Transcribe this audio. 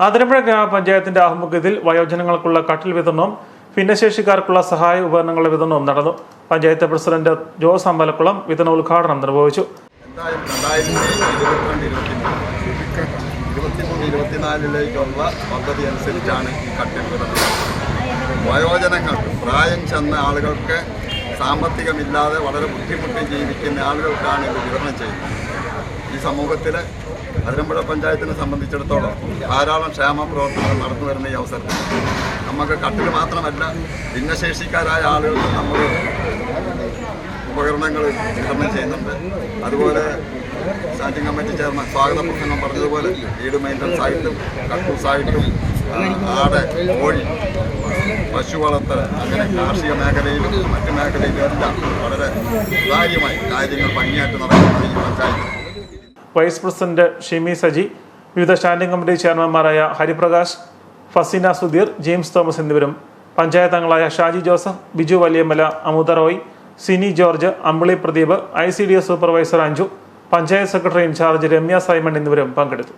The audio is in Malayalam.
അതിരമ്പുഴ ഗ്രാമപഞ്ചായത്തിന്റെ ആഭിമുഖ്യത്തിൽ വയോജനങ്ങൾക്കുള്ള കട്ടിൽ വിതരണവും ഭിന്നശേഷിക്കാർക്കുള്ള സഹായ ഉപകരണങ്ങളുടെ വിതരണവും നടന്നു. പഞ്ചായത്ത് പ്രസിഡന്റ് ജോസ് അമ്പലക്കുളം വിതരണ ഉദ്ഘാടനം നിർവഹിച്ചു. ഇരുപത്തിനാലിലേക്കുള്ള പദ്ധതി അനുസരിച്ചാണ് ഈ കട്ടിൽ വിതരണം വയോജനങ്ങൾ പ്രായം ചെന്ന ആളുകൾക്ക് സാമ്പത്തികമില്ലാതെ വളരെ ബുദ്ധിമുട്ടി ജീവിക്കുന്ന ആളുകൾക്കാണ് ഇത് വിതരണം ചെയ്യുന്നത്. ഈ സമൂഹത്തിൽ അതിരമ്പുഴ പഞ്ചായത്തിനെ സംബന്ധിച്ചിടത്തോളം ധാരാളം ക്ഷേമ പ്രവർത്തനങ്ങൾ നടന്നു വരുന്ന ഈ അവസരത്തിൽ. നമുക്ക് കട്ടിൽ മാത്രമല്ല ഭിന്നശേഷിക്കാരായ ആളുകൾക്ക് നമ്മൾ ഉപകരണങ്ങൾ വിതരണം ചെയ്യുന്നുണ്ട്. അതുപോലെ സ്റ്റാൻഡിംഗ് കമ്മിറ്റി ചെയർമാൻ സ്വാഗത പ്രസംഗം പറഞ്ഞതുപോലെ വീട് മെയിന്റനൻസ് ആയിട്ടും കട്ടൂസായിട്ടും ആട് കോഴി പശു വളർത്തൽ അങ്ങനെ കാർഷിക മേഖലയിലും മറ്റു മേഖലയിലും എല്ലാം വളരെ സുതാര്യമായി കാര്യങ്ങൾ ഭംഗിയായിട്ട് നടക്കുന്ന ഈ പഞ്ചായത്ത്. വൈസ് പ്രസിഡന്റ് ഷിമി സജി വിവിധ സ്റ്റാൻഡിംഗ് കമ്മിറ്റി ചെയർമാൻമാരായ ഹരിപ്രകാശ് ഫസീന സുധീർ ജെയിംസ് തോമസ് എന്നിവരും പഞ്ചായത്ത് അംഗങ്ങളായ Shaji Joseph Biju Valiyamala Amuda Roy Sini George Ambili Pradeep I C D S supervisor Anju panchayat secretary in charge Ramya Simon എന്നിവരും പങ്കെടുത്തു.